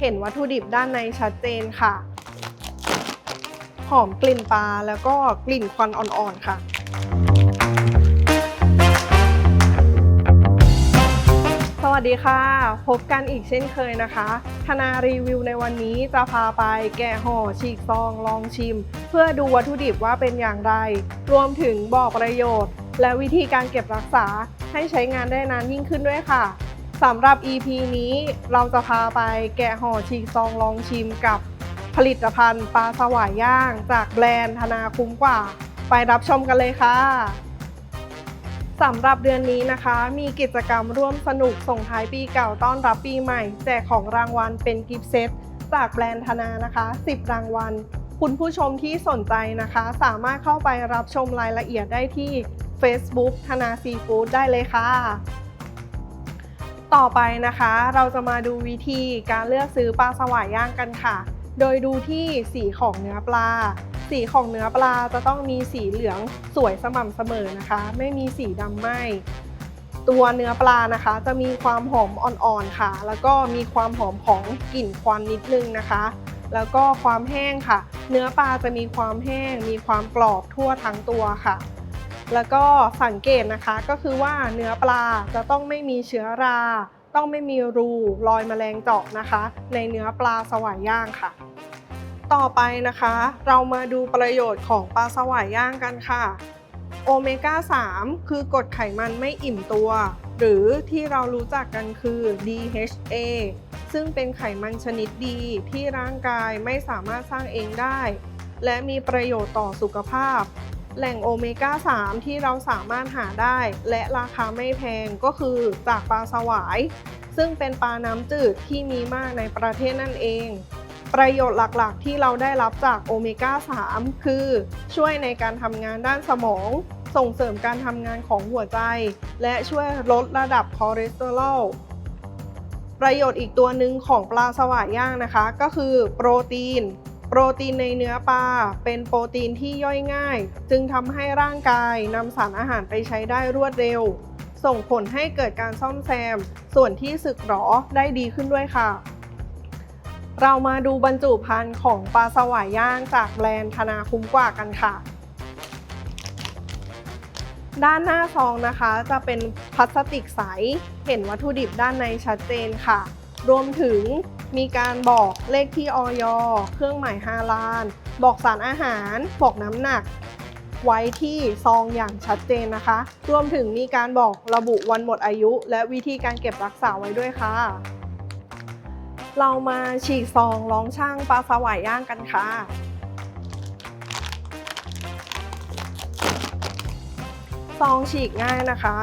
เห็นวัตถุดิบด้านในชัดเจนค่ะ หอมกลิ่นปลาแล้วก็กลิ่นควันอ่อนๆค่ะสวัสดีค่ะ พบกันอีกเช่นเคยนะคะ ธนารีวิวในวันนี้จะพาไปแกะห่อฉีกซองลองชิม เพื่อดูวัตถุดิบว่าเป็นอย่างไร รวมถึงบอกประโยชน์ และวิธีการเก็บรักษาให้ใช้งานได้นานยิ่งขึ้นด้วยค่ะ สำหรับ EP นี้เราจะพาไปแกะห่อฉีกซองลองชิมกับผลิตภัณฑ์ปลาสวายย่าง จากแบรนด์ธนาคุ้มกว่า ไปรับชมกันเลยค่ะสำหรับเดือนนี้นะคะ มีกิจกรรมร่วมสนุกส่งท้ายปีเก่าต้อนรับปีใหม่ แจกของรางวัลเป็นกิฟต์เซตจากแบรนด์ธนานะคะ 10 รางวัล คุณผู้ชมที่สนใจนะคะ สามารถเข้าไปรับชมรายละเอียดได้ที่ Facebook ธนาซีฟู้ดได้เลยค่ะ ต่อไปนะคะ เราจะมาดูวิธีการเลือกซื้อปลาสวายย่างกันค่ะ โดยดูที่สีของเนื้อปลา สีของเนื้อปลาจะต้องมีสีเหลืองสวยสม่ำเสมอนะคะ ไม่มีสีดำไหมตัวเนื้อปลานะคะ จะมีความหอมอ่อนๆค่ะ แล้วก็มีความหอมของกลิ่นควันนิดนึงนะคะ แล้วก็ความแห้งค่ะ เนื้อปลาจะมีความแห้ง มีความกรอบทั่วทั้งตัวค่ะ แล้วก็สังเกตนะคะก็คือว่าเนื้อปลาจะต้องไม่มีเชื้อรา ต้องไม่มีรูรอยแมลงเจาะนะคะ ในเนื้อปลาสวายย่างค่ะ ต่อไปนะคะ เรามาดูประโยชน์ของปลาสวายย่างกันค่ะโอเมก้า 3 คือกรดไขมันไม่อิ่มตัว หรือที่เรารู้จักกันคือ DHA ซึ่งเป็นไขมันชนิดดีที่ร่างกายไม่สามารถสร้างเองได้ และมีประโยชน์ต่อสุขภาพ แหล่งโอเมก้า 3 ที่เราสามารถหาได้ และราคาไม่แพงก็คือจากปลาสวาย ซึ่งเป็นปลาน้ำจืดที่มีมากในประเทศนั่นเอง ประโยชน์หลักๆ ที่เราได้รับจากโอเมก้า 3 คือ ช่วยในการทำงานด้านสมอง ส่งเสริมการทำงานของหัวใจ และช่วยลดระดับคอเลสเตอรอลประโยชน์อีกตัวหนึ่งของปลาสวายย่างนะคะ ก็คือโปรตีน โปรตีนในเนื้อปลาเป็นโปรตีนที่ย่อยง่าย จึงทำให้ร่างกายนำสารอาหารไปใช้ได้รวดเร็ว ส่งผลให้เกิดการซ่อมแซม ส่วนที่สึกหรอได้ดีขึ้นด้วยค่ะ เรามาดูบรรจุภัณฑ์ของปลาสวายย่างจากแบรนด์ธนาคุ้มกว่ากันค่ะ ด้านหน้าซองนะคะจะเป็นพลาสติกใส เห็นวัตถุดิบด้านในชัดเจนค่ะ รวมถึง มีการบอกเลขที่ออยเครื่องหมายฮาลาลบอกสารอาหาร บอกน้ำหนัก ไว้ที่ซองอย่างชัดเจนนะคะ รวมถึงมีการบอกระบุวันหมดอายุ และวิธีการเก็บรักษาไว้ด้วยค่ะ เรามาฉีกซองลองช่างปลาสวายย่างกันค่ะซองฉีกง่ายนะคะ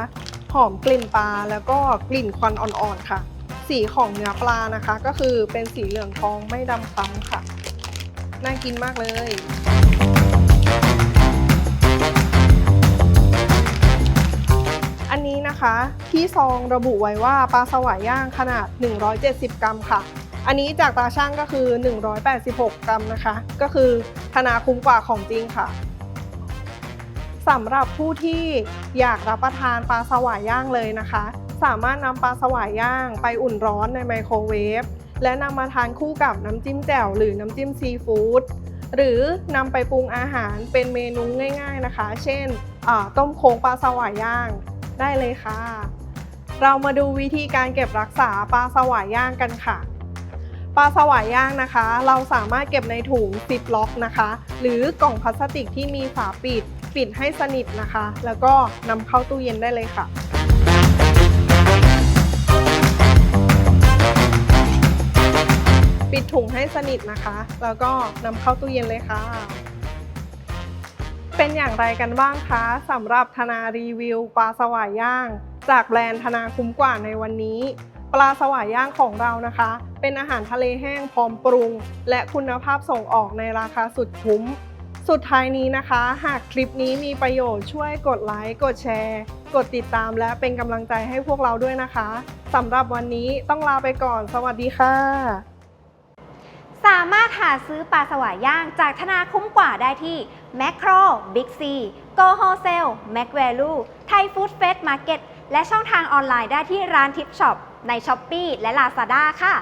หอมกลิ่นปลาแล้วก็กลิ่นควันอ่อนๆค่ะ สีของเนื้อปลานะคะ ก็คือเป็นสีเหลืองทองไม่ดำคล้ำค่ะ น่ากินมากเลยอันนี้นะคะที่ซองระบุไว้ว่าปลาสวายย่างขนาด 170 กรัมค่ะ อันนี้จากตาช่างก็คือ 186 กรัมนะคะ ก็คือธนาคุ้มกว่าของจริงค่ะสำหรับผู้ที่อยากรับประทานปลาสวายย่างเลยนะคะ สามารถนำปลาสวายย่าง ไปอุ่นร้อนในไมโครเวฟและนำมาทานคู่กับน้ำจิ้มแจ่วหรือน้ำจิ้มซีฟู้ดหรือนำไปปรุงอาหารเป็นเมนูง่าย ๆนะคะ เช่นต้มโค้งปลาสวายย่างได้เลยค่ะ เรามาดูวิธีการเก็บรักษาปลาสวายย่างกันค่ะปลาสวายย่างนะคะ เราสามารถเก็บในถุงซิปล็อกนะคะ หรือกล่องพลาสติกที่มีฝาปิด ปิดให้สนิทนะคะ แล้วก็นำเข้าตู้เย็นได้เลยค่ะ ปิดถุงให้สนิทนะคะ แล้วก็นำเข้าตู้เย็นเลยค่ะ เป็นอย่างไรกันบ้างคะสำหรับธนารีวิวปลาสวายย่าง จากแบรนด์ธนาคุ้มกว่าในวันนี้ ปลาสวายย่างของเรานะคะ เป็นอาหารทะเลแห้งพร้อมปรุง และคุณภาพส่งออกในราคาสุดคุ้ม สุดท้ายนี้นะคะ หากคลิปนี้มีประโยชน์ช่วยกดไลค์กดแชร์ กดติดตามและเป็นกำลังใจให้พวกเราด้วยนะคะสำหรับวันนี้ต้องลาไปก่อน สวัสดีค่ะ สามารถหาซื้อปลาสวายย่างจากธนาคุ้มกว่าได้ที่แมคโครบิ๊กซีโกโฮเซล,แมคแวลู,ไทยฟู้ดเฟสมาร์เก็ตและช่องทางออนไลน์ได้ที่ร้านทิปช็อปใน s h อ p e e และ Lazada ค่ะ